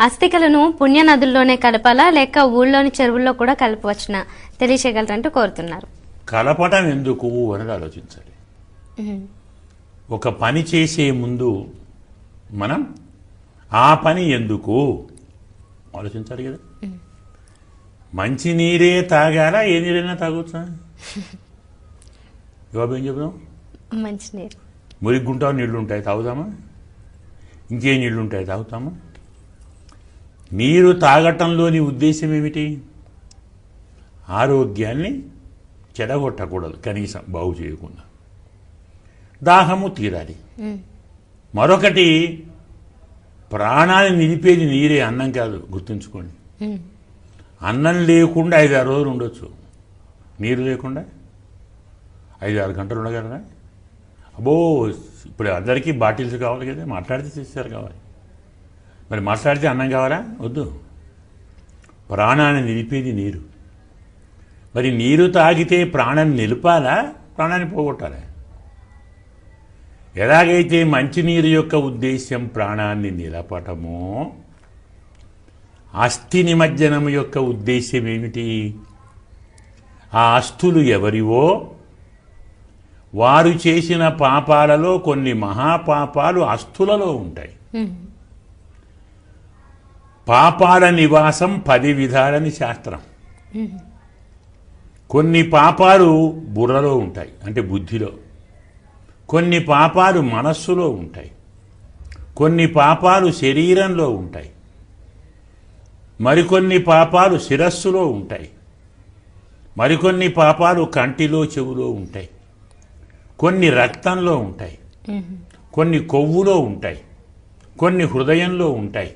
అస్థికలను పుణ్య నదుల్లోనే కలపాలా లేక ఊళ్ళోని చెరువుల్లో కూడా కలపవచ్చునా? తెలియచేయగలరంటూ కోరుతున్నారు. కలపటం ఎందుకు అనేది ఆలోచించాలి. ఒక పని చేసే ముందు మనం ఆ పని ఎందుకు ఆలోచించాలి కదా. మంచి నీరే తాగాలా ఏ నీరైనా తాగొచ్చా? జవాబు ఏం చెప్దాం? మంచినీరు మురిగుంటా నీళ్ళు ఉంటాయి తాగుతామా? ఇంకే నీళ్ళు ఉంటాయి తాగుతామా? నీరు తాగటంలోని ఉద్దేశం ఏమిటి? ఆరోగ్యాన్ని చెడగొట్టకూడదు కనీసం బాగు చేయకుండా. దాహము తీరాలి. మరొకటి ప్రాణాన్ని నిలిపేది నీరే అన్నం కాదు గుర్తుంచుకోండి. అన్నం లేకుండా ఐదు ఆరు రోజులు ఉండొచ్చు. నీరు లేకుండా ఐదు ఆరు గంటలు ఉండగలరా? అబ్బో ఇప్పుడు అందరికీ బాటిల్స్ కావాలి కదా మాట్లాడితే తీస్తారు కావాలి. మరి మాట్లాడితే అన్నం కావాలా? వద్దు. ప్రాణాన్ని నిలిపేది నీరు. మరి నీరు తాగితే ప్రాణం నిలపాలా? ప్రాణాన్ని పోగొట్టాలా? ఎలాగైతే మంచినీరు యొక్క ఉద్దేశ్యం ప్రాణాన్ని నిలపటమో అస్థి నిమజ్జనం యొక్క ఉద్దేశ్యం ఏమిటి? ఆ అస్థులు ఎవరివో? వారు చేసిన పాపాలలో కొన్ని మహాపాపాలు అస్థులలో ఉంటాయి. పాపాల నివాసం పది విధాలని శాస్త్రం. కొన్ని పాపాలు బుర్రలో ఉంటాయి అంటే బుద్ధిలో. కొన్ని పాపాలు మనస్సులో ఉంటాయి. కొన్ని పాపాలు శరీరంలో ఉంటాయి. మరికొన్ని పాపాలు శిరస్సులో ఉంటాయి. మరికొన్ని పాపాలు కంటిలో చెవులో ఉంటాయి. కొన్ని రక్తంలో ఉంటాయి. కొన్ని కొవ్వులో ఉంటాయి. కొన్ని హృదయంలో ఉంటాయి.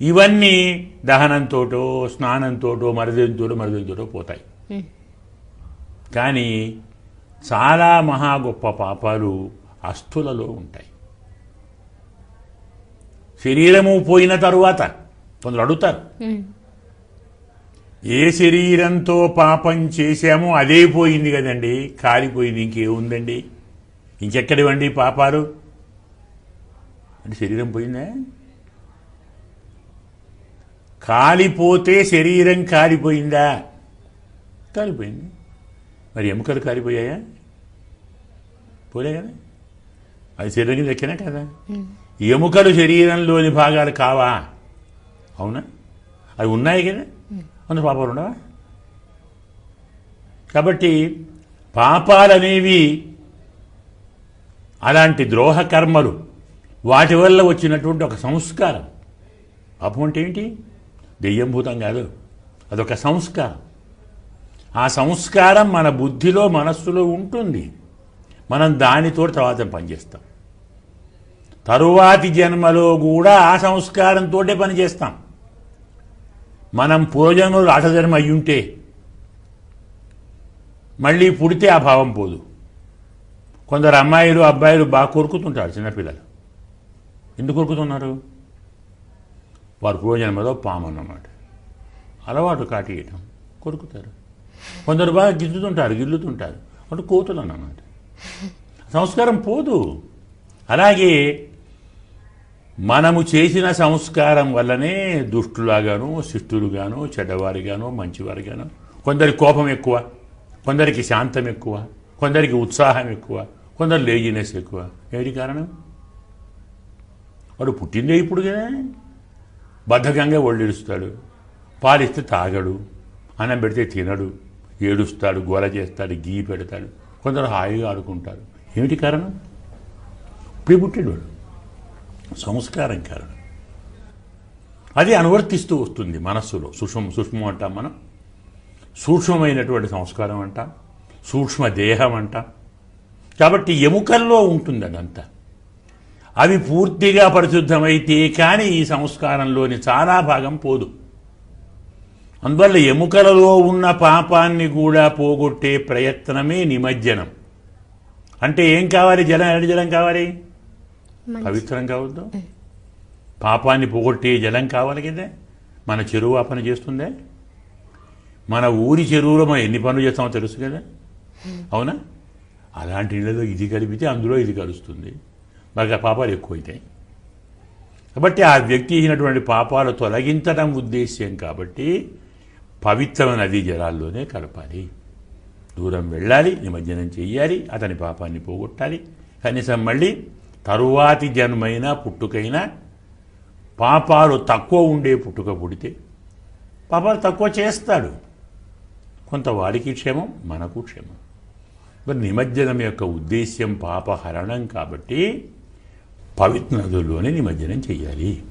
ఇవన్నీ దహనంతోటో స్నానంతోటో మరిదంతోటో మరిదంతోటో పోతాయి. కానీ చాలా మహా గొప్ప పాపాలు అస్థులలో ఉంటాయి. శరీరము పోయిన తరువాత కొందరు అడుగుతారు ఏ శరీరంతో పాపం చేశామో అదే పోయింది కదండి కాలిపోయింది ఇంకేముందండి? ఇంకెక్కడివండి పాపాలు? అంటే శరీరం పోయిందా? కాలిపోతే శరీరం కాలిపోయిందా? కాలిపోయింది. మరి ఎముకలు కాలిపోయాయా? పోలే కదా అది శరీరం కింద ఎక్కినా కదా? ఎముకలు శరీరంలోని భాగాలు కావా? అవునా? అవి ఉన్నాయి కదా? అందులో పాపాలు ఉండవా? కాబట్టి పాపాలనేవి అలాంటి ద్రోహ కర్మలు వాటి వల్ల వచ్చినటువంటి ఒక సంస్కారం. పాపం అంటే ఏంటి? దెయ్యం భూతం కాదు. అదొక సంస్కారం. ఆ సంస్కారం మన బుద్ధిలో మనస్సులో ఉంటుంది. మనం దానితో తర్వాత పనిచేస్తాం. తరువాతి జన్మలో కూడా ఆ సంస్కారంతో పనిచేస్తాం. మనం పూర్వజన్మలో రాటజన్మ అయ్యుంటే మళ్ళీ పుడితే ఆ భావం పోదు. కొందరు అమ్మాయిలు అబ్బాయిలు బాగా కొరుకుతుంటారు చిన్నపిల్లలు. ఎందుకు కొరుకుతున్నారు? వారు పూర్వజన్మలో పాము అన్నమాట అలవాటు కాటియటం కొరుకుతారు. కొందరు బాగా గిద్దుతుంటారు గిల్లుతుంటారు. అంటే కోతులు అన్నమాట. సంస్కారం పోదు. అలాగే మనము చేసిన సంస్కారం వల్లనే దుష్టులాగాను శిష్టులుగాను చెడ్డవారిగాను మంచివారిగాను కొందరి కోపం ఎక్కువ కొందరికి శాంతం ఎక్కువ కొందరికి ఉత్సాహం ఎక్కువ కొందరు లేజినెస్ ఎక్కువ. ఏమిటి కారణం? వాడు పుట్టిందే ఇప్పుడు కదా బద్ధకంగా ఒళ్ళిడుస్తాడు. పాలిస్తే తాగడు. అన్నం పెడితే తినడు. ఏడుస్తాడు గోల చేస్తాడు గీ పెడతాడు. కొందరు హాయిగా ఆడుకుంటారు. ఏమిటి కారణం? ఇప్పుడే పుట్టాడు వాడు సంస్కారం కారణం. అది అనువర్తిస్తూ వస్తుంది మనస్సులో. సూక్ష్మం సూక్ష్మం అంటాం మనం. సూక్ష్మమైనటువంటి సంస్కారం అంటాం. సూక్ష్మ దేహం అంటాం. కాబట్టి ఎముకల్లో ఉంటుంది అదంతా అవి పూర్తిగా పరిశుద్ధమైతే కానీ ఈ సంస్కారంలోని చాలా భాగం పోదు. అందువల్ల ఎముకలలో ఉన్న పాపాన్ని కూడా పోగొట్టే ప్రయత్నమే నిమజ్జనం. అంటే ఏం కావాలి? జలం ఎలాంటి జలం కావాలి? పవిత్రం కావద్దు. పాపాన్ని పోగొట్టే జలం కావాలి కదా? మన చెరువు ఆ పని చేస్తుందే? మన ఊరి చెరువులో మనం ఎన్ని పనులు చేస్తామో తెలుసు కదా? అవునా? అలాంటి ఇళ్ళలో ఇది కలిపితే అందులో ఇది కలుస్తుంది. బాగా పాపాలు ఎక్కువైతాయి. కాబట్టి ఆ వ్యక్తి పాపాలు తొలగించడం ఉద్దేశ్యం కాబట్టి పవిత్రమైన నదీ జలాల్లోనే కలపాలి. దూరం వెళ్ళాలి నిమజ్జనం చేయాలి అతని పాపాన్ని పోగొట్టాలి. కనీసం మళ్ళీ తరువాతి జన్మైనా పుట్టుకైనా పాపాలు తక్కువ ఉండే పుట్టుక పుడితే పాపాలు తక్కువ చేస్తాడు. కొంత వాడికి క్షేమం మనకు క్షేమం. మరి నిమజ్జనం యొక్క ఉద్దేశ్యం పాపహరణం కాబట్టి పవిత్ర నదుల్లోనే నిమజ్జనం చేయాలి.